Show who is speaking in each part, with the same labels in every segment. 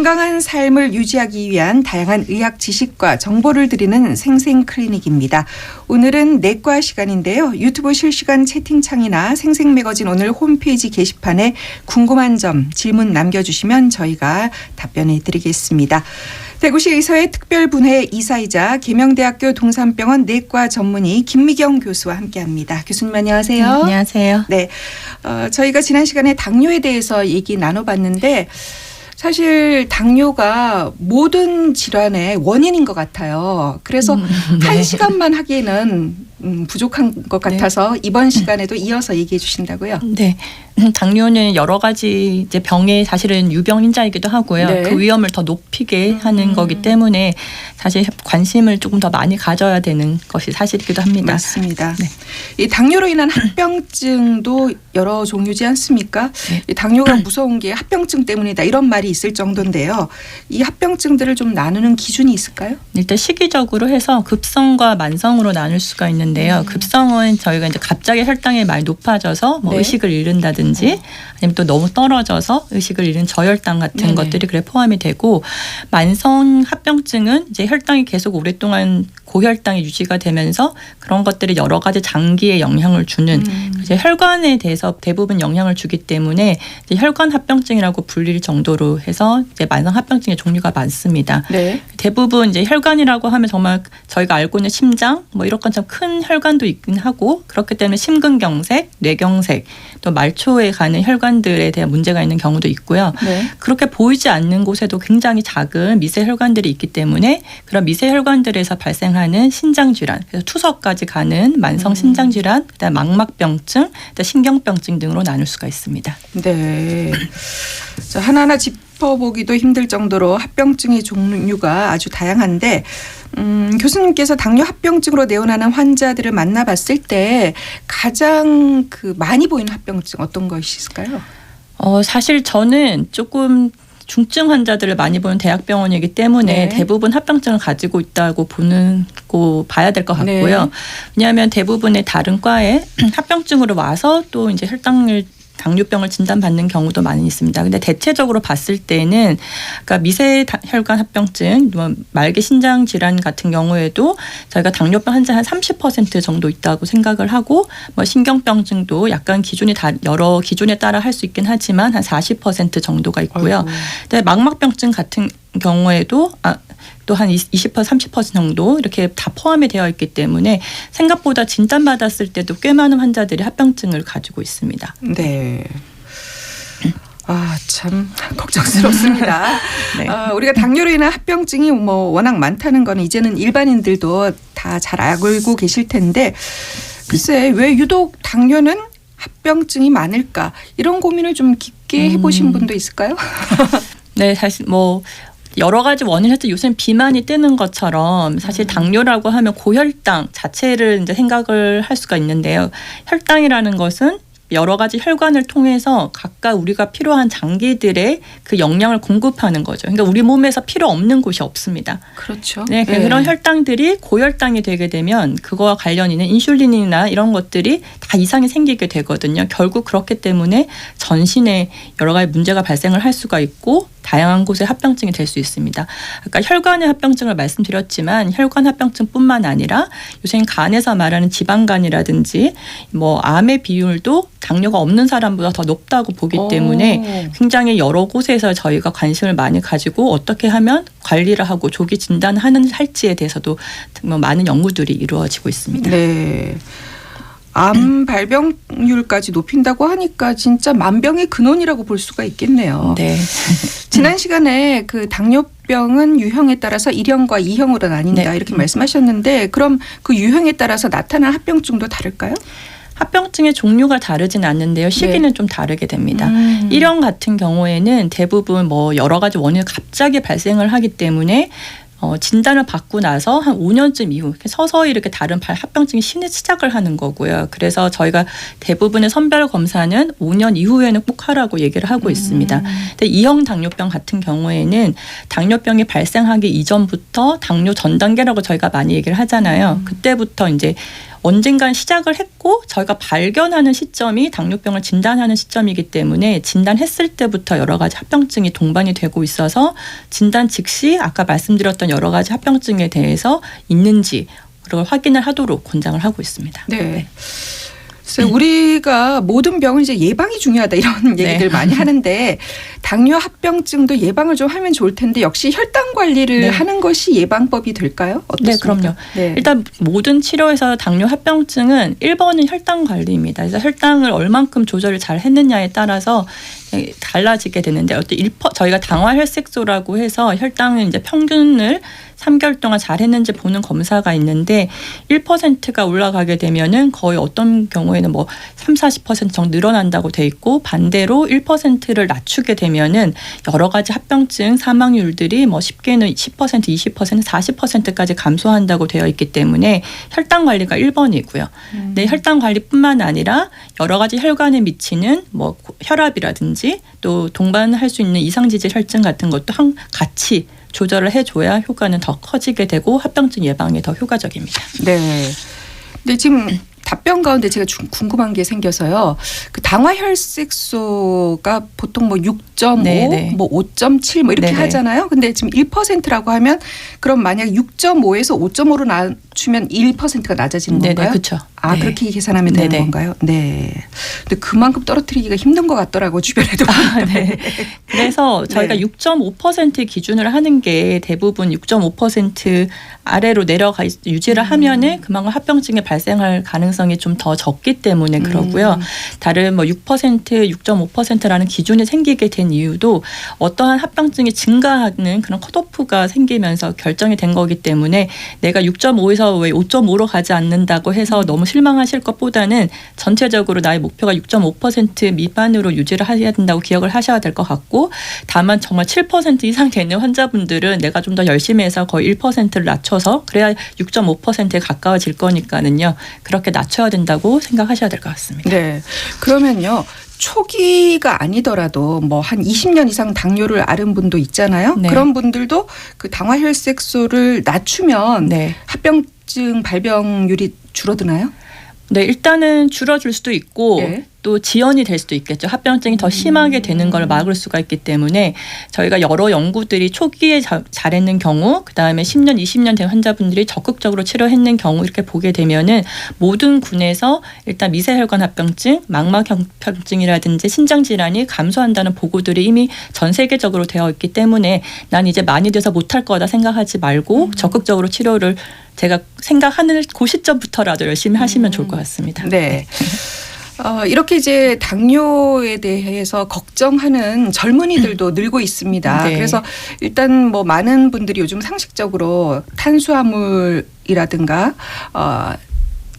Speaker 1: 건강한 삶을 유지하기 위한 다양한 의학 지식과 정보를 드리는 생생 클리닉입니다. 오늘은 내과 시간인데요. 유튜브 실시간 채팅창이나 생생 매거진 오늘 홈페이지 게시판에 궁금한 점 질문 남겨주시면 저희가 답변해 드리겠습니다. 대구시 의사의 특별분회 이사이자 계명대학교 동산병원 내과 전문의 김미경 교수와 함께합니다. 교수님 안녕하세요.
Speaker 2: 네, 안녕하세요.
Speaker 1: 네, 어, 저희가 지난 시간에 당뇨에 대해서 얘기 나눠봤는데 사실 당뇨가 모든 질환의 원인인 것 같아요. 그래서
Speaker 2: 음,
Speaker 1: 한
Speaker 2: 네.
Speaker 1: 시간만 하기에는 음, 부족한 것 같아서 이번 시간에도 이어서 얘기해 주신다고요.
Speaker 2: 네. 당뇨는 여러 가지 이제 병의 사실은 유병인자이기도 하고요.
Speaker 1: 네.
Speaker 2: 그 위험을 더 높이게 하는
Speaker 1: 음.
Speaker 2: 거기 때문에 사실 관심을 조금 더 많이 가져야 되는 것이 사실이기도 합니다.
Speaker 1: 맞습니다.
Speaker 2: 네.
Speaker 1: 이 당뇨로 인한 합병증도 여러 종류지 않습니까?
Speaker 2: 네.
Speaker 1: 이 당뇨가 무서운 게 합병증 때문이다 이런 말이 있을 정도인데요. 이 합병증들을 좀 나누는 기준이 있을까요?
Speaker 2: 일단 시기적으로 해서 급성과 만성으로 나눌 수가 있는데요.
Speaker 1: 음.
Speaker 2: 급성은 저희가 이제 갑자기 혈당이 많이 높아져서 뭐
Speaker 1: 네.
Speaker 2: 의식을 잃는다든지 아니면 또 너무 떨어져서 의식을 잃은 저혈당 같은
Speaker 1: 네네.
Speaker 2: 것들이 그래 포함이 되고 만성 합병증은 이제 혈당이 계속 오랫동안 고혈당이 유지가 되면서 그런 것들이 여러 가지 장기에 영향을 주는
Speaker 1: 음.
Speaker 2: 이제 혈관에 대해서 대부분 영향을 주기 때문에 이제 혈관 합병증이라고 불릴 정도로 해서 이제 만성 합병증의 종류가 많습니다.
Speaker 1: 네.
Speaker 2: 대부분 이제 혈관이라고 하면 정말 저희가 알고 있는 심장 뭐 이런 것처럼 큰 혈관도 있긴 하고 그렇기 때문에 심근경색, 뇌경색 또 말초 에 가는 혈관들에 대한 문제가 있는 경우도 있고요.
Speaker 1: 네.
Speaker 2: 그렇게 보이지 않는 곳에도 굉장히 작은 미세 혈관들이 있기 때문에 그런 미세 혈관들에서 발생하는 신장 질환, 그래서 투석까지 가는 만성
Speaker 1: 음.
Speaker 2: 신장 질환, 그다음 망막병증, 그다음 신경병증 등으로 나눌 수가 있습니다.
Speaker 1: 네. 자, 하나하나 짚어보기도 힘들 정도로 합병증의 종류가 아주 다양한데, 음, 교수님께서 당뇨 합병증으로 내원하는 환자들을 만나봤을 때 가장 그 많이 보이는 합병증 어떤 것이 있을까요?
Speaker 2: 어, 사실 저는 조금 중증 환자들을 많이 보는 대학병원이기 때문에
Speaker 1: 네.
Speaker 2: 대부분 합병증을 가지고 있다고 보는 고 봐야 될 것 같고요.
Speaker 1: 네.
Speaker 2: 왜냐하면 대부분의 다른 과에 합병증으로 와서 또 이제 혈당을 당뇨병을 진단받는 경우도 많이 있습니다. 근데 대체적으로 봤을 때는 그러니까 미세 다- 혈관 합병증, 뭐 말기 신장 질환 같은 경우에도 저희가 당뇨병 환자 한 30% 정도 있다고 생각을 하고 뭐 신경병증도 약간 기준이 다 여러 기준에 따라 할 수 있긴 하지만 한 40% 정도가 있고요.
Speaker 1: 아이고.
Speaker 2: 근데 망막병증 같은 경우에도 아, 또한 20% 30% 정도 이렇게 다 포함이 되어 있기 때문에 생각보다 진단받았을 때도 꽤 많은 환자들이 합병증을 가지고 있습니다.
Speaker 1: 네. 아, 참 걱정스럽습니다.
Speaker 2: 네.
Speaker 1: 아, 우리가 당뇨로 인한 합병증이 뭐 워낙 많다는 거는 이제는 일반인들도 다 잘 알고 계실 텐데 글쎄 왜 유독 당뇨는 합병증이 많을까 이런 고민을 좀 깊게 해보신
Speaker 2: 음.
Speaker 1: 분도 있을까요?
Speaker 2: 네, 사실 뭐 여러 가지 원인을 해서 요새는 비만이 뜨는 것처럼 사실 당뇨라고 하면 고혈당 자체를 이제 생각을 할 수가 있는데요. 혈당이라는 것은 여러 가지 혈관을 통해서 각각 우리가 필요한 장기들의 그 영양을 공급하는 거죠. 그러니까 우리 몸에서 필요 없는 곳이 없습니다.
Speaker 1: 그렇죠.
Speaker 2: 네, 그런 혈당들이 고혈당이 되게 되면 그거와 관련 있는 인슐린이나 이런 것들이 다 이상이 생기게 되거든요. 결국 그렇기 때문에 전신에 여러 가지 문제가 발생을 할 수가 있고 다양한 곳에 합병증이 될 수 있습니다. 아까 혈관의 합병증을 말씀드렸지만 혈관 합병증뿐만 아니라 요새는 간에서 말하는 지방간이라든지 뭐 암의 비율도 당뇨가 없는 사람보다 더 높다고 보기 때문에
Speaker 1: 오.
Speaker 2: 굉장히 여러 곳에서 저희가 관심을 많이 가지고 어떻게 하면 관리를 하고 조기 진단하는 할지에 대해서도 뭐 많은 연구들이 이루어지고 있습니다.
Speaker 1: 네. 암 발병률까지 높인다고 하니까 진짜 만병의 근원이라고 볼 수가 있겠네요.
Speaker 2: 네.
Speaker 1: 지난 시간에 그 당뇨병은 유형에 따라서 1형과 2형으로 나뉜다
Speaker 2: 네.
Speaker 1: 이렇게 말씀하셨는데 그럼 그 유형에 따라서 나타난 합병증도 다를까요?
Speaker 2: 합병증의 종류가 다르진 않는데요. 시기는 좀 다르게 됩니다.
Speaker 1: 음.
Speaker 2: 일형 같은 경우에는 대부분 뭐 여러 가지 원인을 갑자기 발생을 하기 때문에 어, 진단을 받고 나서 한 5년쯤 이후 서서히 이렇게 다른 발 합병증이 신 시작을 하는 거고요. 그래서 저희가 대부분의 선별 검사는 5년 이후에는 꼭 하라고 얘기를 하고 있습니다. 근데 이형 당뇨병 같은 경우에는 당뇨병이 발생하기 이전부터 당뇨 전 단계라고 저희가 많이 얘기를 하잖아요. 그때부터 이제 언젠간 시작을 했고 저희가 발견하는 시점이 당뇨병을 진단하는 시점이기 때문에 진단했을 때부터 여러 가지 합병증이 동반이 되고 있어서 진단 즉시 아까 말씀드렸던 여러 가지 합병증에 대해서 있는지 그걸 확인을 하도록 권장을 하고 있습니다.
Speaker 1: 네. 글쎄, 우리가 모든 병은 이제 예방이 중요하다 이런
Speaker 2: 네.
Speaker 1: 얘기들 많이 하는데 당뇨 합병증도 예방을 좀 하면 좋을 텐데 역시 혈당 관리를
Speaker 2: 네.
Speaker 1: 하는 것이 예방법이 될까요? 어떻습니까?
Speaker 2: 네, 그럼요.
Speaker 1: 네.
Speaker 2: 일단 모든 치료에서 당뇨 합병증은 1번은 혈당 관리입니다. 그래서 혈당을 얼만큼 조절을 잘 했느냐에 따라서 달라지게 되는데 어떤 1% 저희가 당화 혈색소라고 해서 혈당을 이제 평균을 3개월 동안 잘 했는지 보는 검사가 있는데 1%가 올라가게 되면은 거의 어떤 경우에는 뭐 3, 40% 정도 늘어난다고 돼 있고 반대로 1%를 낮추게 되면은 여러 가지 합병증 사망률들이 뭐 쉽게는 10%, 20%, 40%까지 감소한다고 되어 있기 때문에 혈당 관리가 1번이고요.
Speaker 1: 음.
Speaker 2: 네, 혈당 관리뿐만 아니라 여러 가지 혈관에 미치는 뭐 혈압이라든지 또 동반할 수 있는 이상지질 혈증 같은 것도 한 같이 조절을 해줘야 효과는 더 커지게 되고 합병증 예방에 더 효과적입니다.
Speaker 1: 네. 근데 지금 답변 가운데 제가 중- 궁금한 게 생겨서요. 그 당화 혈색소가 보통 뭐 6.5,
Speaker 2: 네, 네.
Speaker 1: 뭐 5.7 뭐 이렇게
Speaker 2: 네, 네.
Speaker 1: 하잖아요. 근데 지금 1%라고 하면 그럼 만약 6.5에서 5.5로 낮추면 1%가 낮아지는
Speaker 2: 네네,
Speaker 1: 건가요?
Speaker 2: 그렇죠.
Speaker 1: 아
Speaker 2: 네.
Speaker 1: 그렇게 계산하면 되는
Speaker 2: 네네.
Speaker 1: 건가요? 네. 근데 그만큼 떨어뜨리기가 힘든 것 같더라고 주변에도.
Speaker 2: 아, 네. 그래서 저희가
Speaker 1: 네.
Speaker 2: 6.5% 기준을 하는 게 대부분 6.5% 아래로 내려가 있- 유지를
Speaker 1: 음.
Speaker 2: 하면은 그만큼 합병증이 발생할 가능성이 좀 더 적기 때문에 그러고요.
Speaker 1: 음.
Speaker 2: 다른 뭐 6%, 6.5%라는 기준이 생기게 된 이유도 어떠한 합병증이 증가하는 그런 컷오프가 생기면서 결정이 된 거기 때문에 내가 6.5에 서 왜 5.5로 가지 않는다고 해서 너무 실망하실 것보다는 전체적으로 나의 목표가 6.5% 미만으로 유지를 해야 된다고 기억을 하셔야 될 것 같고 다만 정말 7% 이상 되는 환자분들은 내가 좀 더 열심히 해서 거의 1%를 낮춰서 그래야 6.5%에 가까워질 거니까는요. 그렇게 낮춰야 된다고 생각하셔야 될 것 같습니다.
Speaker 1: 네. 그러면요. 초기가 아니더라도 뭐 한 20년 이상 당뇨를 앓은 분도 있잖아요.
Speaker 2: 네.
Speaker 1: 그런 분들도 그 당화 혈색소를 낮추면
Speaker 2: 네.
Speaker 1: 합병증 발병률이 줄어드나요?
Speaker 2: 네, 일단은 줄어들 수도 있고
Speaker 1: 네.
Speaker 2: 또 지연이 될 수도 있겠죠. 합병증이 더 심하게 되는 걸 막을 수가 있기 때문에 저희가 여러 연구들이 초기에 자- 잘했는 경우, 그 다음에 10년, 20년 된 환자분들이 적극적으로 치료했는 경우 이렇게 보게 되면은 모든 군에서 일단 미세혈관 합병증, 망막합병증이라든지 신장 질환이 감소한다는 보고들이 이미 전 세계적으로 되어 있기 때문에 난 이제 많이 돼서 못할 거다 생각하지 말고 적극적으로 치료를 제가 생각하는 그 시점부터라도 열심히 하시면 좋을 것 같습니다.
Speaker 1: 네. 어, 이렇게 이제 당뇨에 대해서 걱정하는 젊은이들도 늘고 있습니다.
Speaker 2: 네.
Speaker 1: 그래서 일단 뭐 많은 분들이 요즘 상식적으로 탄수화물이라든가 어,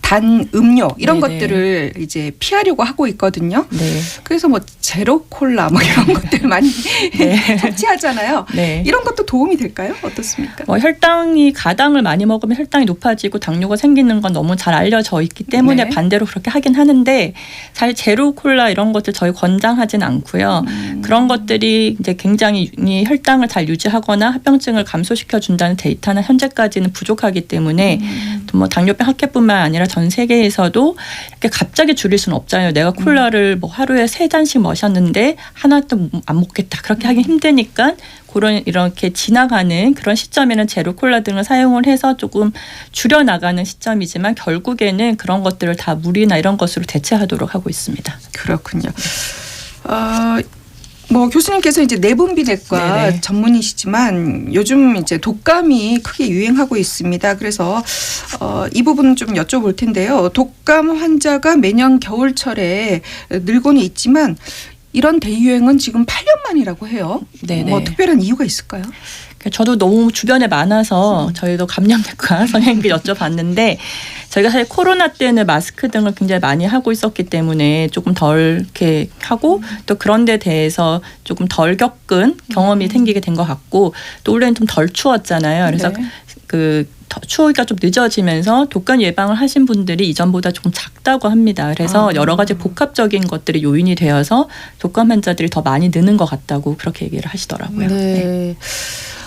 Speaker 1: 단 음료 이런
Speaker 2: 네네.
Speaker 1: 것들을 이제 피하려고 하고 있거든요.
Speaker 2: 네.
Speaker 1: 그래서 뭐 제로 콜라 뭐 이런 것들 많이
Speaker 2: 네.
Speaker 1: 섭취하잖아요.
Speaker 2: 네.
Speaker 1: 이런 것도 도움이 될까요? 어떻습니까?
Speaker 2: 뭐 혈당이 가당을 많이 먹으면 혈당이 높아지고 당뇨가 생기는 건 너무 잘 알려져 있기 때문에
Speaker 1: 네.
Speaker 2: 반대로 그렇게 하긴 하는데 사실 제로 콜라 이런 것들 저희 권장하진 않고요.
Speaker 1: 음.
Speaker 2: 그런 것들이 이제 굉장히 이 혈당을 잘 유지하거나 합병증을 감소시켜 준다는 데이터는 현재까지는 부족하기 때문에
Speaker 1: 음.
Speaker 2: 또뭐 당뇨병 학회뿐만 아니라 전 세계에서도 이렇게 갑자기 줄일 수는 없잖아요. 내가 콜라를 뭐 하루에 세 잔씩 마셨는데 하나도 안 먹겠다. 그렇게 하기 힘드니까 그런 이렇게 지나가는 그런 시점에는 제로 콜라 등을 사용을 해서 조금 줄여 나가는 시점이지만 결국에는 그런 것들을 다 물이나 이런 것으로 대체하도록 하고 있습니다.
Speaker 1: 그렇군요. 어, 뭐 교수님께서 이제 내분비내과
Speaker 2: 네네.
Speaker 1: 전문이시지만 요즘 이제 독감이 크게 유행하고 있습니다. 그래서 어, 이 부분 좀 여쭤볼 텐데요. 독감 환자가 매년 겨울철에 늘고는 있지만 이런 대유행은 지금 8년 만이라고 해요.
Speaker 2: 네네.
Speaker 1: 뭐 특별한 이유가 있을까요?
Speaker 2: 저도 너무 주변에 많아서 저희도 감염내과 선생님께 여쭤봤는데 저희가 사실 코로나 때는 마스크 등을 굉장히 많이 하고 있었기 때문에 조금 덜 이렇게 하고 또 그런 데 대해서 조금 덜 겪은 경험이 생기게 된 것 같고 또 올해는 좀 덜 추웠잖아요. 그래서
Speaker 1: 네.
Speaker 2: 그 더- 추위가 좀 늦어지면서 독감 예방을 하신 분들이 이전보다 조금 작다고 합니다. 그래서
Speaker 1: 아.
Speaker 2: 여러 가지 복합적인 것들이 요인이 되어서 독감 환자들이 더 많이 느는 것 같다고 그렇게 얘기를 하시더라고요.
Speaker 1: 네.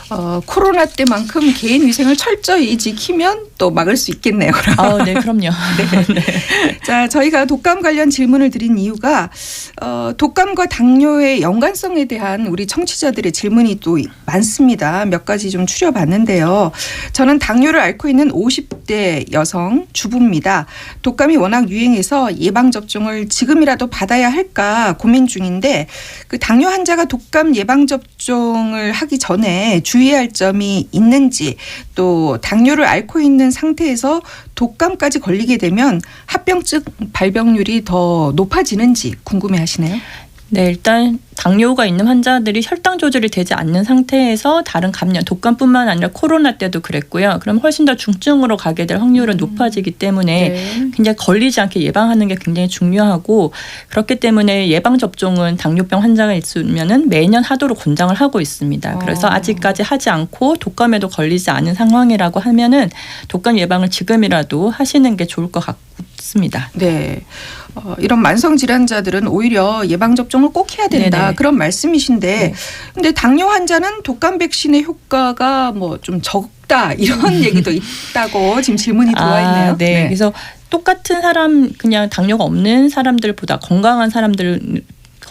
Speaker 1: 어, 코로나 때만큼 개인 위생을 철저히 지키면 또 막을 수 있겠네요. 그럼.
Speaker 2: 아, 네, 그럼요.
Speaker 1: 자, 저희가 독감 관련 질문을 드린 이유가 어, 독감과 당뇨의 연관성에 대한 우리 청취자들의 질문이 또 많습니다. 몇 가지 좀 추려봤는데요. 저는 당뇨를 앓고 있는 50대 여성 주부입니다. 독감이 워낙 유행해서 예방 접종을 지금이라도 받아야 할까 고민 중인데 그 당뇨 환자가 독감 예방 접종을 하기 전에 주 의할 점이 있는지 또 당뇨를 앓고 있는 상태에서 독감까지 걸리게 되면 합병증 발병률이 더 높아지는지 궁금해 하시네요.
Speaker 2: 네, 일단 당뇨가 있는 환자들이 혈당 조절이 되지 않는 상태에서 다른 감염, 독감뿐만 아니라 코로나 때도 그랬고요. 그럼 훨씬 더 중증으로 가게 될 확률은 높아지기 때문에
Speaker 1: 네.
Speaker 2: 굉장히 걸리지 않게 예방하는 게 굉장히 중요하고 그렇기 때문에 예방 접종은 당뇨병 환자가 있으면은 매년 하도록 권장을 하고 있습니다. 그래서
Speaker 1: 어.
Speaker 2: 아직까지 하지 않고 독감에도 걸리지 않은 상황이라고 하면은 독감 예방을 지금이라도 하시는 게 좋을 것 같 습니다.
Speaker 1: 네. 어, 이런 만성 질환자들은 오히려 예방 접종을 꼭 해야 된다
Speaker 2: 네네.
Speaker 1: 그런 말씀이신데,
Speaker 2: 네.
Speaker 1: 근데 당뇨 환자는 독감 백신의 효과가 뭐 좀 적다 이런 얘기도 있다고 지금 질문이 들어와 있네요.
Speaker 2: 아, 네. 그래서 똑같은 사람 그냥 당뇨가 없는 사람들보다 건강한 사람들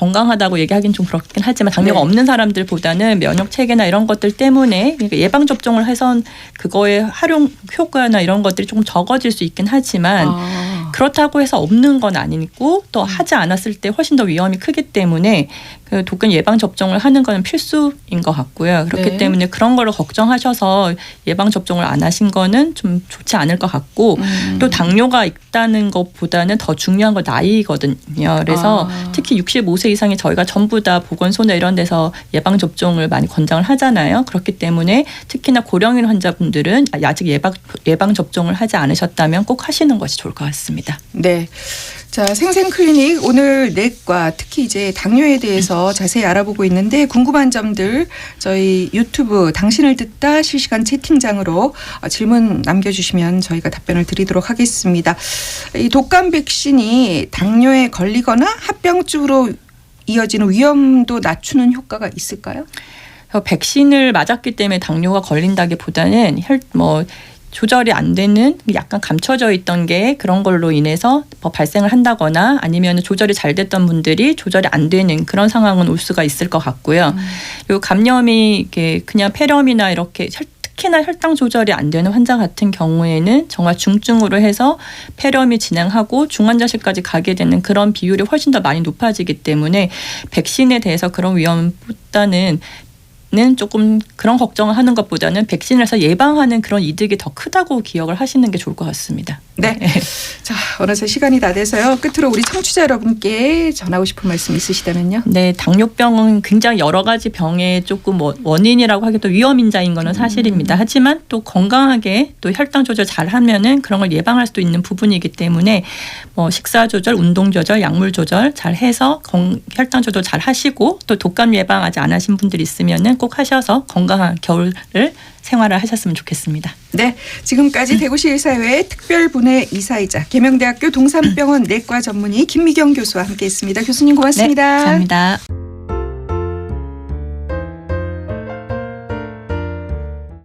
Speaker 2: 건강하다고 얘기하기는 좀 그렇긴 하지만 당뇨가
Speaker 1: 네.
Speaker 2: 없는 사람들보다는 면역 체계나 이런 것들 때문에 그러니까 예방 접종을 해선 그거의 활용 효과나 이런 것들이 조금 적어질 수 있긴 하지만
Speaker 1: 아,
Speaker 2: 그렇다고 해서 없는 건 아니고 또 하지 않았을 때 훨씬 더 위험이 크기 때문에 그 독감 예방 접종을 하는 거는 필수인 것 같고요. 그렇기
Speaker 1: 네.
Speaker 2: 때문에 그런 거를 걱정하셔서 예방 접종을 안 하신 거는 좀 좋지 않을 것 같고
Speaker 1: 음.
Speaker 2: 또 당뇨가 있다는 것보다는 더 중요한 건 나이거든요. 그래서
Speaker 1: 아.
Speaker 2: 특히 65세 이상이 저희가 전부 다 보건소나 이런 데서 예방 접종을 많이 권장을 하잖아요. 그렇기 때문에 특히나 고령인 환자분들은 아직 예방 예방 접종을 하지 않으셨다면 꼭 하시는 것이 좋을 것 같습니다.
Speaker 1: 네. 자, 생생 클리닉 오늘 넷과 특히 이제 당뇨에 대해서 자세히 알아보고 있는데 궁금한 점들 저희 유튜브 당신을 듣다 실시간 채팅장으로 어, 질문 남겨 주시면 저희가 답변을 드리도록 하겠습니다. 이 독감 백신이 당뇨에 걸리거나 합병증으로 이어지는 위험도 낮추는 효과가 있을까요?
Speaker 2: 백신을 맞았기 때문에 당뇨가 걸린다기보다는 혈 뭐 조절이 안 되는 약간 감춰져 있던 게 그런 걸로 인해서 뭐 발생을 한다거나 아니면 조절이 잘 됐던 분들이 조절이 안 되는 그런 상황은 올 수가 있을 것 같고요. 그리고 감염이 이렇게 그냥 폐렴이나 이렇게 혈- 특히나 혈당 조절이 안 되는 환자 같은 경우에는 정말 중증으로 해서 폐렴이 진행하고 중환자실까지 가게 되는 그런 비율이 훨씬 더 많이 높아지기 때문에 백신에 대해서 그런 위험보다는 는 조금 그런 걱정을 하는 것보다는 백신을 해서 예방하는 그런 이득이 더 크다고 기억을 하시는 게 좋을 것 같습니다.
Speaker 1: 네. 자, 어느새 시간이 다 돼서요. 끝으로 우리 청취자 여러분께 전하고 싶은 말씀 있으시다면요.
Speaker 2: 네, 당뇨병은 굉장히 여러 가지 병의 조금 원- 원인이라고 하기도 위험인자인 거는 사실입니다. 하지만 또 건강하게 또 혈당 조절 잘 하면은 그런 걸 예방할 수도 있는 부분이기 때문에 뭐 식사 조절, 운동 조절, 약물 조절 잘 해서 건- 혈당 조절 잘 하시고 또 독감 예방 아직 안 하신 분들 있으면은 꼭 하셔서 건강한 겨울을 생활을 하셨으면 좋겠습니다.
Speaker 1: 네, 지금까지 대구시 의사회 특별분회 이사이자 계명대학교 동산병원 내과 전문의 김미경 교수와 함께했습니다. 교수님 고맙습니다.
Speaker 2: 네, 감사합니다.